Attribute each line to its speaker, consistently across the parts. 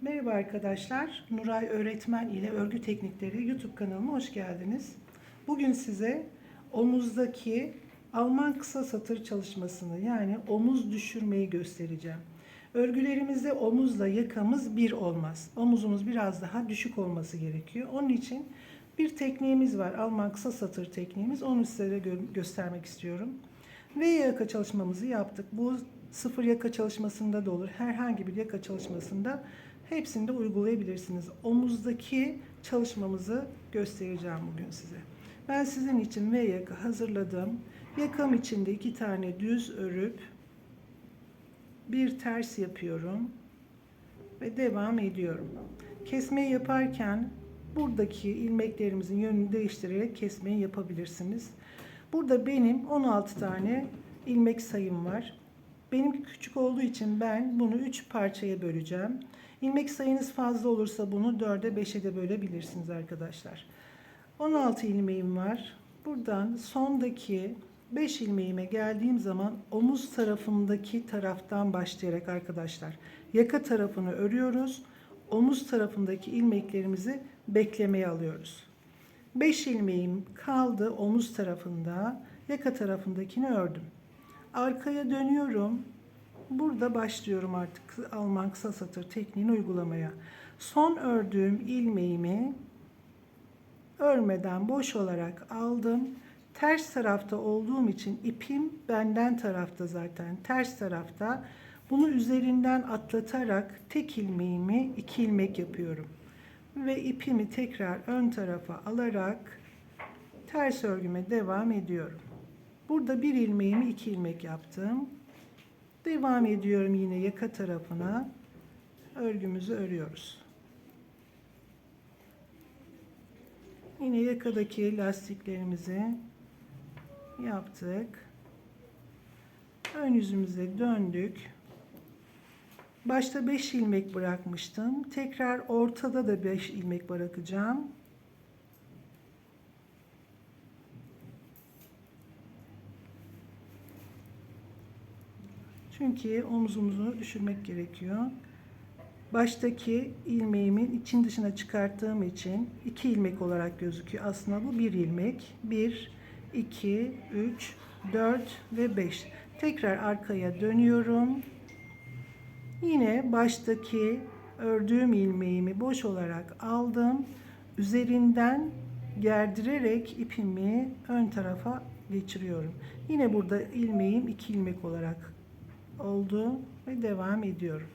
Speaker 1: Merhaba arkadaşlar. Nuray Öğretmen ile Örgü Teknikleri YouTube kanalıma hoş geldiniz. Bugün size omuzdaki Alman kısa satır çalışmasını yani omuz düşürmeyi göstereceğim. Örgülerimizde omuzla yakamız bir olmaz. Omuzumuz biraz daha düşük olması gerekiyor. Onun için bir tekniğimiz var. Alman kısa satır tekniğimiz. Onu size gö- göstermek istiyorum. V yaka çalışmamızı yaptık. Bu sıfır yaka çalışmasında da olur. Herhangi bir yaka çalışmasında hepsinde uygulayabilirsiniz. Omuzdaki çalışmamızı göstereceğim bugün size. Ben sizin için V yaka hazırladım. Yakam içinde iki tane düz örüp bir ters yapıyorum ve devam ediyorum. Kesmeyi yaparken buradaki ilmeklerimizin yönünü değiştirerek kesmeyi yapabilirsiniz. Burada benim 16 tane ilmek sayım var. Benim küçük olduğu için ben bunu 3 parçaya böleceğim. İlmek sayınız fazla olursa bunu 4'e 5'e de bölebilirsiniz arkadaşlar. 16 ilmeğim var. Buradan sondaki 5 ilmeğime geldiğim zaman omuz tarafımdaki taraftan başlayarak arkadaşlar yaka tarafını örüyoruz. Omuz tarafındaki ilmeklerimizi beklemeye alıyoruz. 5 ilmeğim kaldı omuz tarafında. Yaka tarafındakini ördüm. Arkaya dönüyorum. Burada başlıyorum artık Alman kısa satır tekniğini uygulamaya. Son ördüğüm ilmeğimi örmeden boş olarak aldım. Ters tarafta olduğum için ipim benden tarafta zaten. Ters tarafta. Bunu üzerinden atlatarak tek ilmeğimi iki ilmek yapıyorum. Ve ipimi tekrar ön tarafa alarak ters örgüme devam ediyorum. Burada bir ilmeğimi iki ilmek yaptım. Devam ediyorum yine yaka tarafına. Örgümüzü örüyoruz. Yine yakadaki lastiklerimizi yaptık. Ön yüzümüze döndük. Başta 5 ilmek bırakmıştım. Tekrar ortada da 5 ilmek bırakacağım. Çünkü omzumuzu düşürmek gerekiyor. Baştaki ilmeğimin için dışına çıkarttığım için iki ilmek olarak gözüküyor. Aslında bu bir ilmek. 1, 2, 3, 4 ve 5. Tekrar arkaya dönüyorum. Yine baştaki ördüğüm ilmeğimi boş olarak aldım. Üzerinden gerdirerek ipimi ön tarafa geçiriyorum. Yine burada ilmeğim iki ilmek olarak oldu ve devam ediyorum.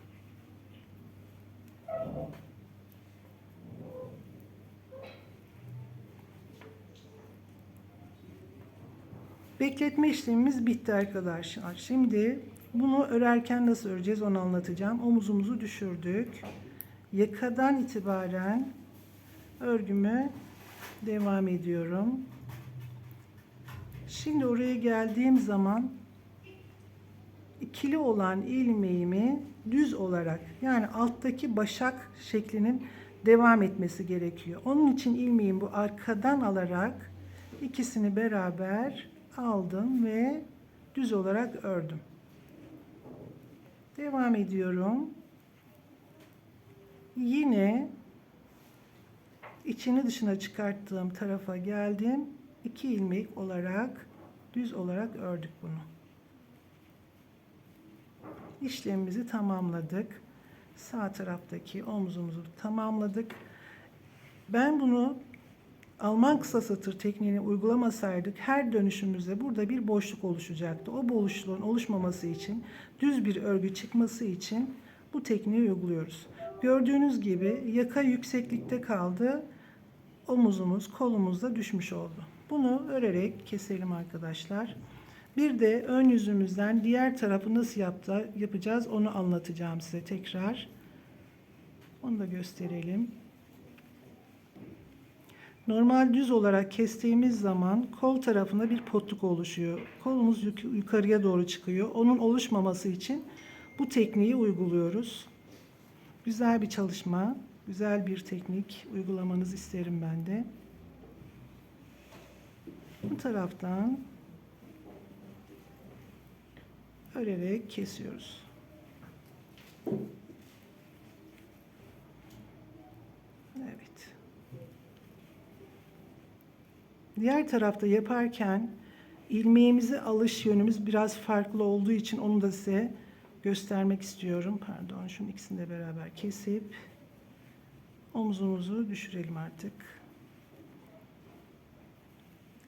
Speaker 1: Bekletme işlemimiz bitti arkadaşlar. Şimdi bunu örerken nasıl öreceğiz onu anlatacağım. Omuzumuzu düşürdük. Yakadan itibaren örgümü devam ediyorum. Şimdi oraya geldiğim zaman ikili olan ilmeğimi düz olarak yani alttaki başak şeklinin devam etmesi gerekiyor. Onun için ilmeğimi bu arkadan alarak ikisini beraber aldım ve düz olarak ördüm. Devam ediyorum. Yine içini dışına çıkarttığım tarafa geldim. İki ilmek olarak düz olarak ördük bunu. İşlemimizi tamamladık. Sağ taraftaki omzumuzu tamamladık. Ben bunu Alman kısa satır tekniğini uygulamasaydık her dönüşümüzde burada bir boşluk oluşacaktı. O boşluğun oluşmaması için düz bir örgü çıkması için bu tekniği uyguluyoruz. Gördüğünüz gibi yaka yükseklikte kaldı. Omuzumuz kolumuzda düşmüş oldu. Bunu örerek keselim arkadaşlar. Bir de ön yüzümüzden diğer tarafı nasıl yapta, yapacağız onu anlatacağım size tekrar. Onu da gösterelim. Normal düz olarak kestiğimiz zaman kol tarafında bir potluk oluşuyor. Kolumuz yuk- yukarıya doğru çıkıyor. Onun oluşmaması için bu tekniği uyguluyoruz. Güzel bir çalışma, güzel bir teknik uygulamanızı isterim ben de. Bu taraftan örerek kesiyoruz. Evet. Diğer tarafta yaparken ilmeğimizi alış yönümüz biraz farklı olduğu için onu da size göstermek istiyorum. Pardon, şunun ikisini de beraber kesip omzumuzu düşürelim artık.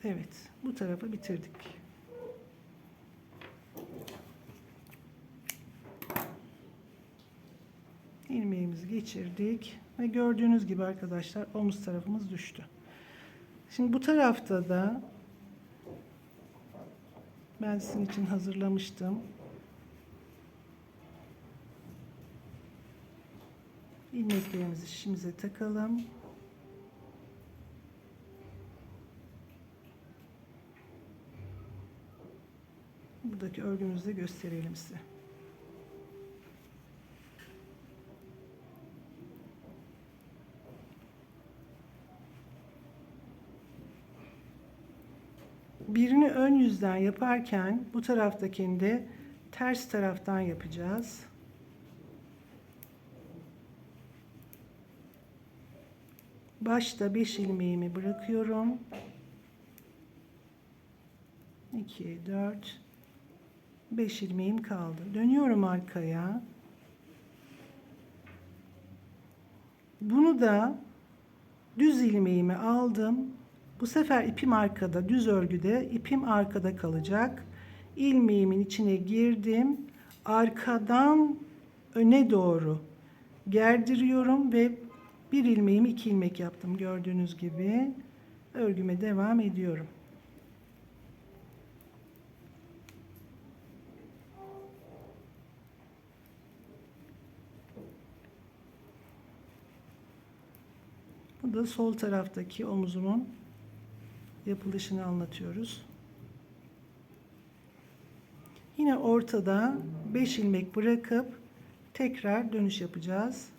Speaker 1: Evet, bu tarafı bitirdik. ilmeğimizi geçirdik ve gördüğünüz gibi arkadaşlar omuz tarafımız düştü. Şimdi bu tarafta da ben sizin için hazırlamıştım. İlmeklerimizi şişimize takalım. Buradaki örgümüzü de gösterelim size. Birini ön yüzden yaparken bu taraftakini de ters taraftan yapacağız. Başta 5 ilmeğimi bırakıyorum. 2 4 5 ilmeğim kaldı. Dönüyorum arkaya. Bunu da düz ilmeğimi aldım. Bu sefer ipim arkada, düz örgüde ipim arkada kalacak. İlmeğimin içine girdim. Arkadan öne doğru gerdiriyorum ve bir ilmeğimi iki ilmek yaptım gördüğünüz gibi. Örgüme devam ediyorum. Bu da sol taraftaki omuzumun yapılışını anlatıyoruz. Yine ortada 5 ilmek bırakıp tekrar dönüş yapacağız.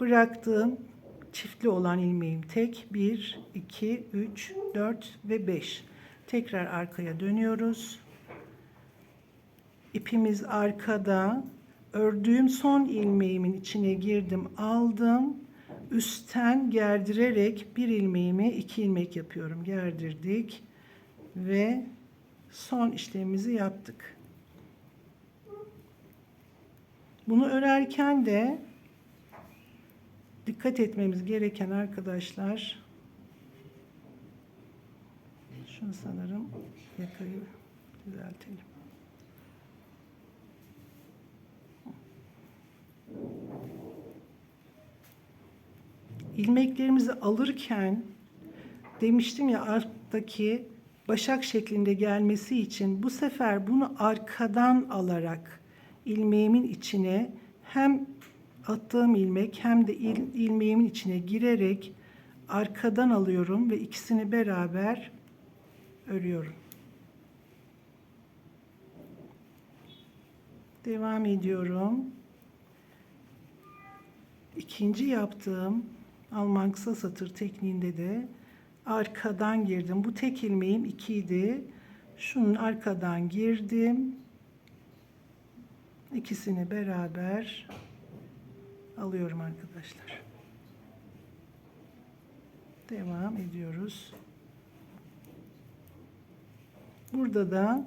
Speaker 1: Bıraktığım çiftli olan ilmeğim tek 1 2 3 4 ve 5. Tekrar arkaya dönüyoruz. İpimiz arkada ördüğüm son ilmeğimin içine girdim aldım. Üstten gerdirerek bir ilmeğimi iki ilmek yapıyorum. Gerdirdik ve son işlemimizi yaptık. Bunu örerken de dikkat etmemiz gereken arkadaşlar şunu sanırım yakayı düzeltelim ilmeklerimizi alırken demiştim ya alttaki başak şeklinde gelmesi için bu sefer bunu arkadan alarak ilmeğimin içine hem attığım ilmek hem de il, ilmeğimin içine girerek arkadan alıyorum ve ikisini beraber örüyorum. Devam ediyorum. İkinci yaptığım Alman kısa satır tekniğinde de arkadan girdim. Bu tek ilmeğim 2 idi. Şunun arkadan girdim. İkisini beraber alıyorum arkadaşlar. Devam ediyoruz. Burada da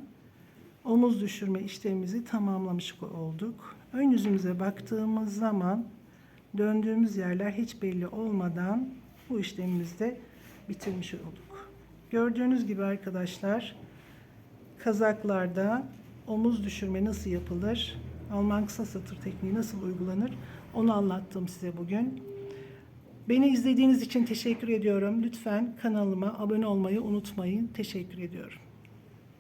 Speaker 1: omuz düşürme işlemimizi tamamlamış olduk. Ön yüzümüze baktığımız zaman döndüğümüz yerler hiç belli olmadan bu işlemimizi de bitirmiş olduk. Gördüğünüz gibi arkadaşlar kazaklarda omuz düşürme nasıl yapılır? Alman kısa satır tekniği nasıl uygulanır? Onu anlattım size bugün. Beni izlediğiniz için teşekkür ediyorum. Lütfen kanalıma abone olmayı unutmayın. Teşekkür ediyorum.